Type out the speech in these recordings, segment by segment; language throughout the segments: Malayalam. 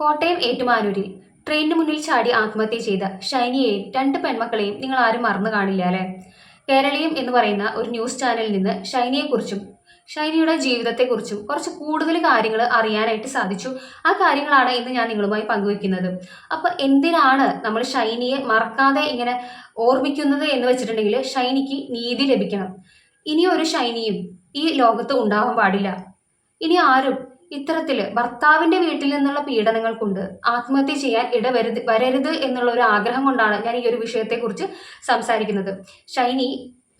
കോട്ടയം ഏറ്റുമാനൂരിൽ ട്രെയിനിന് മുന്നിൽ ചാടി ആത്മഹത്യ ചെയ്ത ഷൈനിയെയും രണ്ട് പെൺമക്കളെയും നിങ്ങൾ ആരും മറന്നു കാണില്ല അല്ലേ? കേരളീയം എന്ന് പറയുന്ന ഒരു ന്യൂസ് ചാനലിൽ നിന്ന് ഷൈനിയെക്കുറിച്ചും ഷൈനിയുടെ ജീവിതത്തെക്കുറിച്ചും കുറച്ച് കൂടുതൽ കാര്യങ്ങൾ അറിയാനായിട്ട് സാധിച്ചു. ആ കാര്യങ്ങളാണ് ഇന്ന് ഞാൻ നിങ്ങളുമായി പങ്കുവെക്കുന്നത് അപ്പോൾ എന്തിനാണ് നമ്മൾ ഷൈനിയെ മറക്കാതെ ഇങ്ങനെ ഓർമ്മിക്കുന്നത് എന്ന് വെച്ചിട്ടുണ്ടെങ്കിൽ ഷൈനിക്ക് നീതി ലഭിക്കണം. ഇനി ഒരു ഷൈനിയും ഈ ലോകത്ത് ഉണ്ടാവാൻ പാടില്ല. ഇനി ആരും ഇത്തരത്തിൽ ഭർത്താവിന്റെ വീട്ടിൽ നിന്നുള്ള പീഡനങ്ങൾ കൊണ്ട് ആത്മഹത്യ ചെയ്യാൻ ഇടവരുത് വരരുത് എന്നുള്ള ഒരു ആഗ്രഹം കൊണ്ടാണ് ഞാൻ ഈ ഒരു വിഷയത്തെക്കുറിച്ച് സംസാരിക്കുന്നത്. ഷൈനി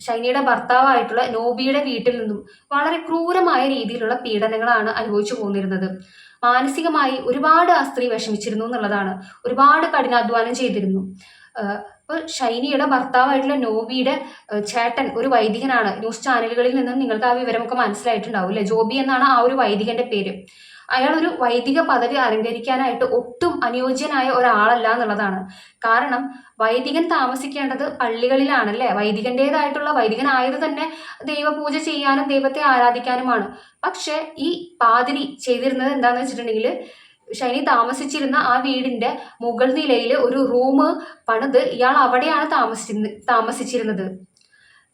ഷൈനിയുടെ ഭർത്താവായിട്ടുള്ള നോബിയുടെ വീട്ടിൽ നിന്നും വളരെ ക്രൂരമായ രീതിയിലുള്ള പീഡനങ്ങളാണ് അനുഭവിച്ചു പോന്നിരുന്നത്. മാനസികമായി ഒരുപാട് ആ സ്ത്രീ വിഷമിച്ചിരുന്നു എന്നുള്ളതാണ്. ഒരുപാട് കഠിനാധ്വാനം ചെയ്തിരുന്നു. അപ്പോൾ ഷൈനിയുടെ ഭർത്താവായിട്ടുള്ള നോബിയുടെ ചേട്ടൻ ഒരു വൈദികനാണ്. ന്യൂസ് ചാനലുകളിൽ നിന്നും നിങ്ങൾക്ക് ആ വിവരമൊക്കെ മനസ്സിലായിട്ടുണ്ടാവും അല്ലേ? ജോബി എന്നാണ് ആ ഒരു വൈദികന്റെ പേര്. അയാൾ ഒരു വൈദിക പദവി അലങ്കരിക്കാനായിട്ട് ഒട്ടും അനുയോജ്യനായ ഒരാളല്ല എന്നുള്ളതാണ്. കാരണം വൈദികൻ താമസിക്കേണ്ടത് പള്ളികളിലാണല്ലേ? വൈദികന്റേതായിട്ടുള്ള വൈദികനായത് തന്നെ ദൈവപൂജ ചെയ്യാനും ദൈവത്തെ ആരാധിക്കാനുമാണ്. പക്ഷെ ഈ പാതിരി ചെയ്തിരുന്നത് എന്താന്ന് വെച്ചിട്ടുണ്ടെങ്കിൽ ഷൈനി താമസിച്ചിരുന്ന ആ വീടിന്റെ മുകൾ നിലയിൽ ഒരു റൂം പണിത് ഇയാൾ അവിടെയാണ് താമസിച്ചിരുന്ന താമസിച്ചിരുന്നത്.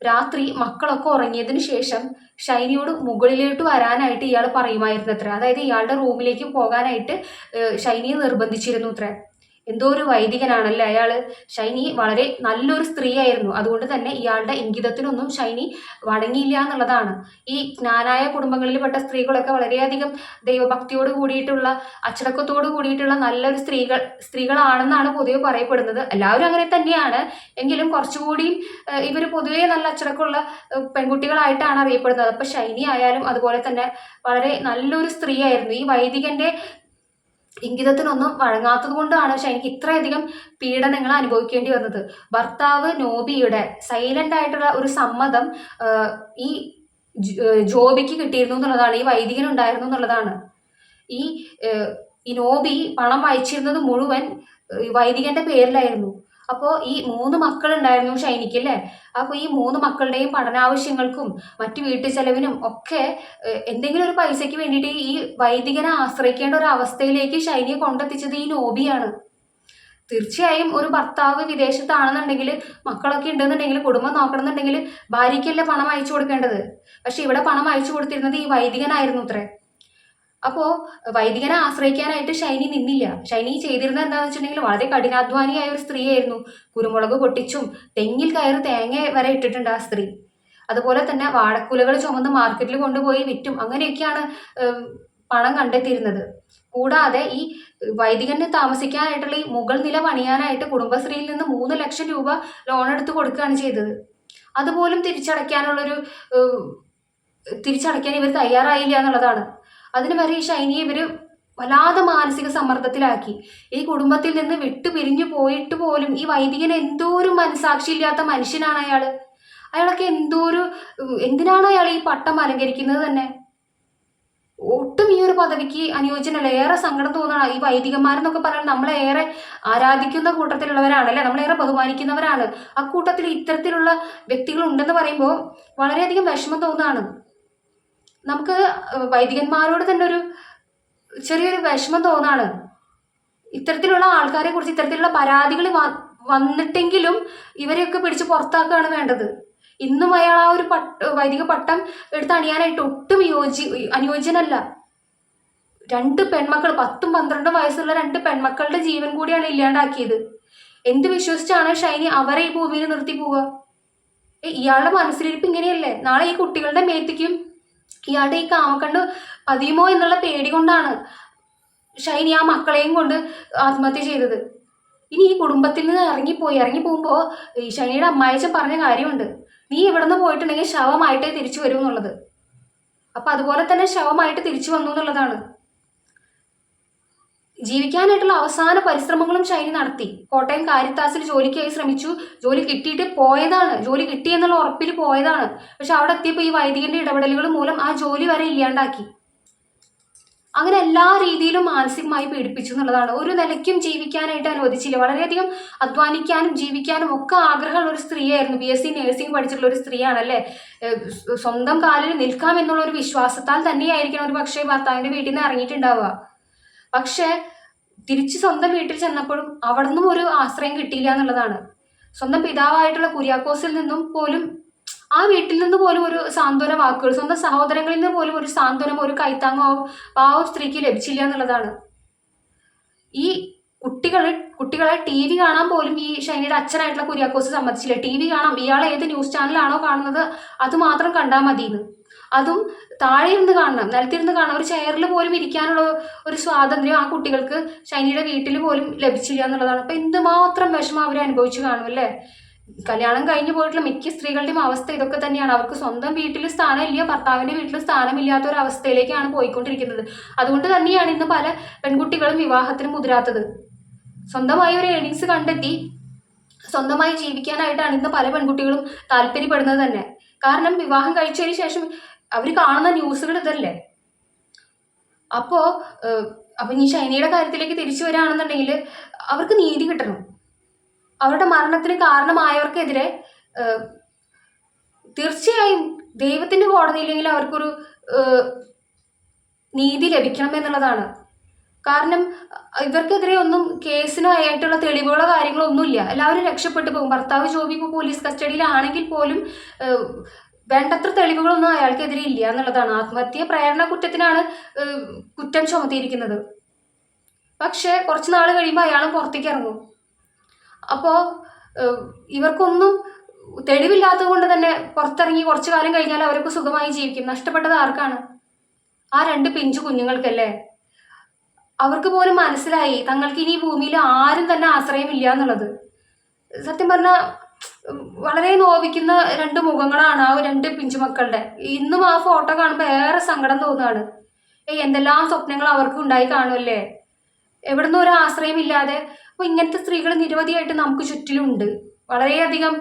രാത്രി മക്കളൊക്കെ ഉറങ്ങിയതിനു ശേഷം ഷൈനിയോട് മുകളിലോട്ട് വരാനായിട്ട് ഇയാൾ പറയുമായിരുന്നു അത്ര അതായത് ഇയാളുടെ റൂമിലേക്ക് പോകാനായിട്ട് ഷൈനിയെ നിർബന്ധിച്ചിരുന്നു അത്ര എന്തോ ഒരു വൈദികനാണല്ലേ അയാൾ ഷൈനി വളരെ നല്ലൊരു സ്ത്രീയായിരുന്നു. അതുകൊണ്ട് തന്നെ ഇയാളുടെ ഇംഗിതത്തിനൊന്നും ഷൈനി വഴങ്ങിയില്ല എന്നുള്ളതാണ്. ഈ ജ്ഞാനായ കുടുംബങ്ങളിൽപ്പെട്ട സ്ത്രീകളൊക്കെ വളരെയധികം ദൈവഭക്തിയോട് കൂടിയിട്ടുള്ള അച്ചടക്കത്തോട് കൂടിയിട്ടുള്ള നല്ലൊരു സ്ത്രീകൾ സ്ത്രീകളാണെന്നാണ് പൊതുവെ പറയപ്പെടുന്നത്. എല്ലാവരും അങ്ങനെ തന്നെയാണ്. എങ്കിലും കുറച്ചുകൂടി ഇവർ പൊതുവേ നല്ല അച്ചടക്കമുള്ള പെൺകുട്ടികളായിട്ടാണ് അറിയപ്പെടുന്നത്. അപ്പൊ ഷൈനി ആയാലും അതുപോലെ തന്നെ വളരെ നല്ലൊരു സ്ത്രീയായിരുന്നു. ഈ വൈദികന്റെ ഇംഗിതത്തിനൊന്നും വഴങ്ങാത്തത് കൊണ്ടാണ് പക്ഷെ എനിക്ക് ഇത്രയധികം പീഡനങ്ങൾ അനുഭവിക്കേണ്ടി വന്നത്. ഭർത്താവ് നോബിയുടെ സൈലന്റ് ആയിട്ടുള്ള ഒരു സമ്മതം ഈ ജോബിക്ക് കിട്ടിയിരുന്നു എന്നുള്ളതാണ് ഈ വൈദികൻ ഉണ്ടായിരുന്നു എന്നുള്ളതാണ്. ഈ ഈ നോബി പണം അയച്ചിരുന്നത് മുഴുവൻ വൈദികന്റെ പേരിലായിരുന്നു. അപ്പോൾ ഈ മൂന്ന് മക്കളുണ്ടായിരുന്നു ഷൈനിക്ക് അല്ലേ അപ്പോൾ ഈ മൂന്ന് മക്കളുടെയും പഠനാവശ്യങ്ങൾക്കും മറ്റു വീട്ടു ചെലവിനും ഒക്കെ എന്തെങ്കിലും ഒരു പൈസയ്ക്ക് വേണ്ടിയിട്ട് ഈ വൈദികനെ ആശ്രയിക്കേണ്ട ഒരു അവസ്ഥയിലേക്ക് ഷൈനിയെ കൊണ്ടെത്തിച്ചത് ഈ നോബിയാണ്. തീർച്ചയായും ഒരു ഭർത്താവ് വിദേശത്താണെന്നുണ്ടെങ്കിൽ മക്കളൊക്കെ ഉണ്ടെന്നുണ്ടെങ്കിൽ കുടുംബം നോക്കണമെന്നുണ്ടെങ്കിൽ ഭാര്യയ്ക്കല്ലേ പണം അയച്ചു കൊടുക്കേണ്ടത്? പക്ഷെ ഇവിടെ പണം അയച്ചു കൊടുത്തിരുന്നത് ഈ വൈദികനായിരുന്നു അത്രേ. അപ്പോ വൈദികനെ ആശ്രയിക്കാനായിട്ട് ഷൈനി നിന്നില്ല. ഷൈനി ചെയ്തിരുന്നത് എന്താണെന്ന് വെച്ചിട്ടുണ്ടെങ്കിൽ വളരെ കഠിനാധ്വാനിയായ ഒരു സ്ത്രീയായിരുന്നു. കുരുമുളക് പൊട്ടിച്ചും തെങ്ങിൽ കയറി തേങ്ങ വരെ ഇട്ടിട്ടുണ്ട് ആ സ്ത്രീ. അതുപോലെ തന്നെ വാഴക്കുലകൾ ചുമന്ന് മാർക്കറ്റിൽ കൊണ്ടുപോയി വിറ്റും. അങ്ങനെയൊക്കെയാണ് പണം കണ്ടെത്തിയിരുന്നത്. കൂടാതെ ഈ വൈദികന് താമസിക്കാനായിട്ടുള്ള ഈ മുകൾ നില പണിയാനായിട്ട് കുടുംബശ്രീയിൽ നിന്ന് മൂന്ന് ലക്ഷം രൂപ ലോൺ എടുത്ത് കൊടുക്കുകയാണ് ചെയ്തത്. അതുപോലും തിരിച്ചടയ്ക്കാനുള്ളൊരു തിരിച്ചടയ്ക്കാൻ ഇവർ തയ്യാറായില്ല എന്നുള്ളതാണ്. അതിന് വരെ ഈ ഷൈനിയെ ഇവർ വല്ലാതെ മാനസിക സമ്മർദ്ദത്തിലാക്കി. ഈ കുടുംബത്തിൽ നിന്ന് വിട്ടു പിരിഞ്ഞു പോയിട്ട് പോലും ഈ വൈദികൻ എന്തോ ഒരു മനസാക്ഷി ഇല്ലാത്ത മനുഷ്യനാണ് അയാൾ അയാളൊക്കെ എന്തോ ഒരു അയാൾ ഈ പട്ടം അലങ്കരിക്കുന്നത് തന്നെ? ഒട്ടും ഈ ഒരു പദവിക്ക് അനുയോജ്യനല്ല ഏറെ സങ്കടം തോന്നണം. ഈ വൈദികന്മാരെന്നൊക്കെ പറഞ്ഞാൽ നമ്മളെ ഏറെ ആരാധിക്കുന്ന കൂട്ടത്തിലുള്ളവരാണ് അല്ലെ നമ്മളേറെ ബഹുമാനിക്കുന്നവരാണ്. ആ കൂട്ടത്തിൽ ഇത്തരത്തിലുള്ള വ്യക്തികൾ ഉണ്ടെന്ന് പറയുമ്പോൾ വളരെയധികം വിഷമം തോന്നുകയാണ് നമുക്ക് വൈദികന്മാരോട് തന്നെ ഒരു ചെറിയൊരു വിഷമം തോന്നാണ്. ഇത്തരത്തിലുള്ള ആൾക്കാരെ കുറിച്ച് ഇത്തരത്തിലുള്ള പരാതികൾ വന്നിട്ടെങ്കിലും ഇവരെയൊക്കെ പിടിച്ച് പുറത്താക്കുകയാണ് വേണ്ടത്. ഇന്നും അയാൾ ആ ഒരു പട്ട വൈദിക പട്ടം എടുത്ത് അണിയാനായിട്ട് ഒട്ടും യോജി അനുയോജ്യനല്ല. രണ്ട് പെൺമക്കൾ പത്തും പന്ത്രണ്ടും വയസ്സുള്ള രണ്ട് പെൺമക്കളുടെ ജീവൻ കൂടിയാണ് ഇല്ലാണ്ടാക്കിയത്. എന്ത് വിശ്വസിച്ചാണ് ഷൈനി അവരെ ഈ ഭൂമിയിൽ നിർത്തി പോവുക? ഇയാളുടെ മനസ്സിലിരിപ്പ് ഇങ്ങനെയല്ലേ? നാളെ ഈ കുട്ടികളുടെ മേത്തിക്കും ഇയാളുടെ ഈ കാമക്കണ്ട് പതിയുമോ എന്നുള്ള പേടി കൊണ്ടാണ് ഷൈനി ആ മക്കളെയും കൊണ്ട് ആത്മഹത്യ ചെയ്തത്. ഇനി ഈ കുടുംബത്തിൽ നിന്ന് ഇറങ്ങിപ്പോയി. ഇറങ്ങി പോകുമ്പോൾ ഈ ഷൈനിയുടെ അമ്മായിച്ച പറഞ്ഞ കാര്യമുണ്ട്. നീ ഇവിടെ നിന്ന് പോയിട്ടുണ്ടെങ്കിൽ ശവമായിട്ടേ തിരിച്ചു വരൂ എന്നുള്ളത്. അപ്പം അതുപോലെ തന്നെ ശവമായിട്ട് തിരിച്ചു വന്നു എന്നുള്ളതാണ്. ജീവിക്കാനായിട്ടുള്ള അവസാന പരിശ്രമങ്ങളും ഷൈനി നടത്തി. കോട്ടയം കാരിത്താസിൽ ജോലിക്കായി ശ്രമിച്ചു. ജോലി കിട്ടിയിട്ട് പോയതാണ്. ജോലി കിട്ടി എന്നുള്ള ഉറപ്പിൽ പോയതാണ്. പക്ഷെ അവിടെ എത്തിയപ്പോൾ ഈ വൈദികന്റെ ഇടപെടലുകൾ മൂലം ആ ജോലി വരെ ഇല്ലാണ്ടാക്കി. അങ്ങനെ എല്ലാ രീതിയിലും മാനസികമായി പീഡിപ്പിച്ചു എന്നുള്ളതാണ്. ഒരു നിലയ്ക്കും ജീവിക്കാനായിട്ട് അനുവദിച്ചില്ല. വളരെയധികം അധ്വാനിക്കാനും ജീവിക്കാനും ഒക്കെ ആഗ്രഹമുള്ള ഒരു സ്ത്രീയായിരുന്നു. ബി. എസ്. സി. നഴ്സിംഗ് പഠിച്ചിട്ടുള്ള ഒരു സ്ത്രീയാണല്ലേ? സ്വന്തം കാലിൽ നിൽക്കാം എന്നുള്ള ഒരു വിശ്വാസത്താൽ തന്നെയായിരിക്കണം ഒരു പക്ഷേ ഭർത്താവിന്റെ വീട്ടിൽ നിന്ന് ഇറങ്ങിയിട്ടുണ്ടാവുക. പക്ഷേ തിരിച്ച് സ്വന്തം വീട്ടിൽ ചെന്നപ്പോഴും അവിടെ നിന്നും ഒരു ആശ്രയം കിട്ടിയില്ല എന്നുള്ളതാണ്. സ്വന്തം പിതാവായിട്ടുള്ള കുര്യാക്കോസിൽ നിന്നും പോലും ആ വീട്ടിൽ നിന്ന് പോലും ഒരു സാന്ത്വന വാക്കുകൾ സ്വന്തം സഹോദരങ്ങളിൽ നിന്ന് പോലും ഒരു സാന്ത്വനം ഒരു കൈത്താങ്ങോ ഒരു സ്ത്രീക്ക് ലഭിച്ചില്ല എന്നുള്ളതാണ്. ഈ കുട്ടികൾ കുട്ടികളെ ടി വി കാണാൻ പോലും ഈ ഷൈനിയുടെ അച്ഛനായിട്ടുള്ള കുര്യാക്കോസ് സമ്മതിച്ചില്ല. ടി വി കാണാം. ഇയാൾ ഏത് ന്യൂസ് ചാനലാണോ കാണുന്നത് അത് മാത്രം കണ്ടാൽ മതിയെന്ന്. അതും താഴെ ഇരുന്ന് കാണണം. നിലത്തിരുന്ന് കാണണം. ഒരു ചെയറിൽ പോലും ഇരിക്കാനുള്ള ഒരു സ്വാതന്ത്ര്യം ആ കുട്ടികൾക്ക് ഷൈനിയുടെ വീട്ടിൽ പോലും ലഭിച്ചില്ല എന്നുള്ളതാണ്. അപ്പം എന്തുമാത്രം വിഷമം അവർ അനുഭവിച്ചു കാണും അല്ലേ? കല്യാണം കഴിഞ്ഞു പോയിട്ടുള്ള മിക്ക സ്ത്രീകളുടെയും അവസ്ഥ ഇതൊക്കെ തന്നെയാണ്. അവർക്ക് സ്വന്തം വീട്ടിൽ സ്ഥാനമില്ല ഭർത്താവിന്റെ വീട്ടിൽ സ്ഥാനമില്ലാത്ത ഒരു അവസ്ഥയിലേക്കാണ് പോയിക്കൊണ്ടിരിക്കുന്നത്. അതുകൊണ്ട് തന്നെയാണ് ഇന്ന് പല പെൺകുട്ടികളും വിവാഹത്തിന് മുതിരാത്തത്. സ്വന്തമായി ഒരു ഏണിങ്സ് കണ്ടെത്തി സ്വന്തമായി ജീവിക്കാനായിട്ടാണ് ഇന്ന് പല പെൺകുട്ടികളും താല്പര്യപ്പെടുന്നത് തന്നെ. കാരണം വിവാഹം കഴിച്ചതിന് ശേഷം അവർ കാണുന്ന ന്യൂസുകൾ ഇതല്ലേ? അപ്പോൾ അപ്പം ഈ ഷൈനിയുടെ കാര്യത്തിലേക്ക് തിരിച്ചു വരികയാണെന്നുണ്ടെങ്കിൽ അവർക്ക് നീതി കിട്ടണം. അവരുടെ മരണത്തിന് കാരണമായവർക്കെതിരെ തീർച്ചയായും ദൈവത്തിന്റെ കോടതിയിലെങ്കിലും അവർക്കൊരു നീതി ലഭിക്കണം എന്നുള്ളതാണ്. കാരണം ഇവർക്കെതിരെ ഒന്നും കേസിനായിട്ടുള്ള തെളിവുകളോ കാര്യങ്ങളോ ഒന്നുമില്ല. എല്ലാവരും രക്ഷപ്പെട്ടു പോകും. ഭർത്താവ് ജോബി ഇപ്പോൾ പോലീസ് കസ്റ്റഡിയിലാണെങ്കിൽ പോലും വേണ്ടത്ര തെളിവുകളൊന്നും അയാൾക്കെതിരെ ഇല്ല എന്നുള്ളതാണ്. ആത്മഹത്യ പ്രേരണ കുറ്റത്തിനാണ് കുറ്റം ചുമത്തിയിരിക്കുന്നത്. പക്ഷേ കുറച്ച് നാൾ കഴിയുമ്പോൾ അയാൾ പുറത്തേക്ക് ഇറങ്ങും. അപ്പോൾ ഇവർക്കൊന്നും തെളിവില്ലാത്തത് കൊണ്ട് തന്നെ പുറത്തിറങ്ങി കുറച്ചു കാലം കഴിഞ്ഞാൽ അവർക്ക് സുഖമായി ജീവിക്കും. നഷ്ടപ്പെട്ടത് ആർക്കാണ്? ആ രണ്ട് പിഞ്ചു കുഞ്ഞുങ്ങൾക്കല്ലേ? അവർക്ക് പോലും മനസ്സിലായി തങ്ങൾക്ക് ഇനി ഭൂമിയിൽ ആരും തന്നെ ആശ്രയമില്ല എന്നുള്ളത്. സത്യം പറഞ്ഞാൽ വളരെ നോവിക്കുന്ന രണ്ട് മുഖങ്ങളാണ് ആ രണ്ട് പിഞ്ചുമക്കളുടെ ഇന്നും ആ ഫോട്ടോ കാണുമ്പോൾ ഏറെ സങ്കടം തോന്നുകയാണ് ഏയ് എന്തെല്ലാം സ്വപ്നങ്ങൾ അവർക്ക് ഉണ്ടായി കാണുമല്ലേ എവിടുന്നും ഒരു ആശ്രയമില്ലാതെ അപ്പോൾ ഇങ്ങനത്തെ സ്ത്രീകൾ നിരവധിയായിട്ട് നമുക്ക് ചുറ്റിലുണ്ട്. വളരെയധികം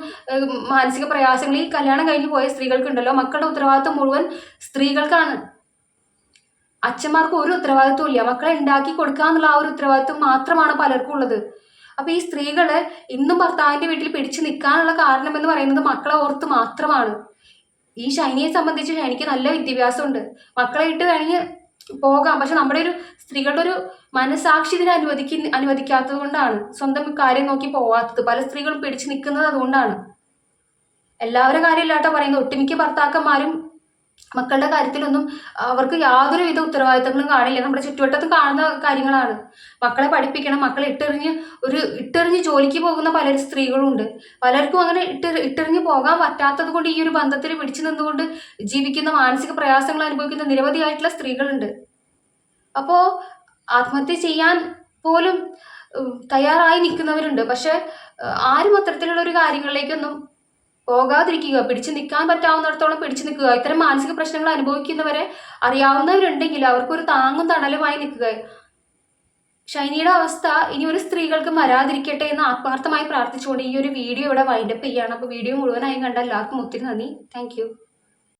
മാനസിക പ്രയാസങ്ങൾ ഈ കല്യാണം കഴിഞ്ഞ് പോയ സ്ത്രീകൾക്കുണ്ടല്ലോ. മക്കളുടെ ഉത്തരവാദിത്വം മുഴുവൻ സ്ത്രീകൾക്കാണ്. അച്ഛന്മാർക്ക് ഒരു ഉത്തരവാദിത്വം ഇല്ല. മക്കളെ ഉണ്ടാക്കി കൊടുക്കുക എന്നുള്ള ആ ഒരു ഉത്തരവാദിത്വം മാത്രമാണ് പലർക്കും ഉള്ളത്. അപ്പൊ ഈ സ്ത്രീകൾ ഇന്നും ഭർത്താവിന്റെ വീട്ടിൽ പിടിച്ചു നിൽക്കാനുള്ള കാരണം എന്ന് പറയുന്നത് മക്കളെ ഓർത്ത് മാത്രമാണ്. ഈ ഷൈനിയെ സംബന്ധിച്ച് ഷൈനിക്ക് നല്ല വിദ്യാഭ്യാസം ഉണ്ട് മക്കളെ ഇട്ട് വേണമെങ്കിൽ പോകാം. പക്ഷെ നമ്മുടെ ഒരു സ്ത്രീകളുടെ ഒരു മനസാക്ഷി ഇതിനെ അനുവദിക്കുന്ന അനുവദിക്കാത്തത് കൊണ്ടാണ്. സ്വന്തം കാര്യം നോക്കി പോവാത്തത്. പല സ്ത്രീകളും പിടിച്ചു നിൽക്കുന്നത് അതുകൊണ്ടാണ്. എല്ലാവരും കാര്യമില്ലാട്ടോ പറയുന്നത്. ഒട്ടുമിക്ക ഭർത്താക്കന്മാരും മക്കളുടെ കാര്യത്തിലൊന്നും അവർക്ക് യാതൊരുവിധ ഉത്തരവാദിത്തങ്ങളും കാണില്ല. നമ്മുടെ ചുറ്റുവട്ടത്ത് കാണുന്ന കാര്യങ്ങളാണ്. മക്കളെ പഠിപ്പിക്കണം മക്കളെ ഇട്ടെറിഞ്ഞ് ഒരു ഇട്ടെറിഞ്ഞ് ജോലിക്ക് പോകുന്ന പല സ്ത്രീകളുണ്ട്. പലർക്കും അങ്ങനെ ഇട്ട് ഇട്ടെറിഞ്ഞ് പോകാൻ പറ്റാത്തത് കൊണ്ട് ഈ ഒരു ബന്ധത്തിൽ പിടിച്ചു നിന്നുകൊണ്ട് ജീവിക്കുന്ന മാനസിക പ്രയാസങ്ങൾ അനുഭവിക്കുന്ന നിരവധിയായിട്ടുള്ള സ്ത്രീകളുണ്ട്. അപ്പോൾ ആത്മഹത്യ ചെയ്യാൻ പോലും തയ്യാറായി നിൽക്കുന്നവരുണ്ട്. പക്ഷെ ആരും അത്തരത്തിലുള്ള ഒരു കാര്യങ്ങളിലേക്കൊന്നും പോകാതിരിക്കുക പിടിച്ചു നിൽക്കാൻ പറ്റാവുന്നിടത്തോളം പിടിച്ചു നിൽക്കുക. ഇത്തരം മാനസിക പ്രശ്നങ്ങൾ അനുഭവിക്കുന്നവരെ അറിയാവുന്നവരുണ്ടെങ്കിൽ അവർക്കൊരു താങ്ങും തണലുമായി നിൽക്കുക. ഷൈനിയുടെ അവസ്ഥ ഇനി ഒരു സ്ത്രീകൾക്ക് വരാതിരിക്കട്ടെ എന്ന് ആത്മാർത്ഥമായി പ്രാർത്ഥിച്ചുകൊണ്ട് ഈ ഒരു വീഡിയോ ഇവിടെ വൈൻഡപ്പ് ചെയ്യാണ് അപ്പോൾ വീഡിയോ മുഴുവനായും കണ്ട എല്ലാവർക്കും ഒത്തിരി നന്ദി. താങ്ക്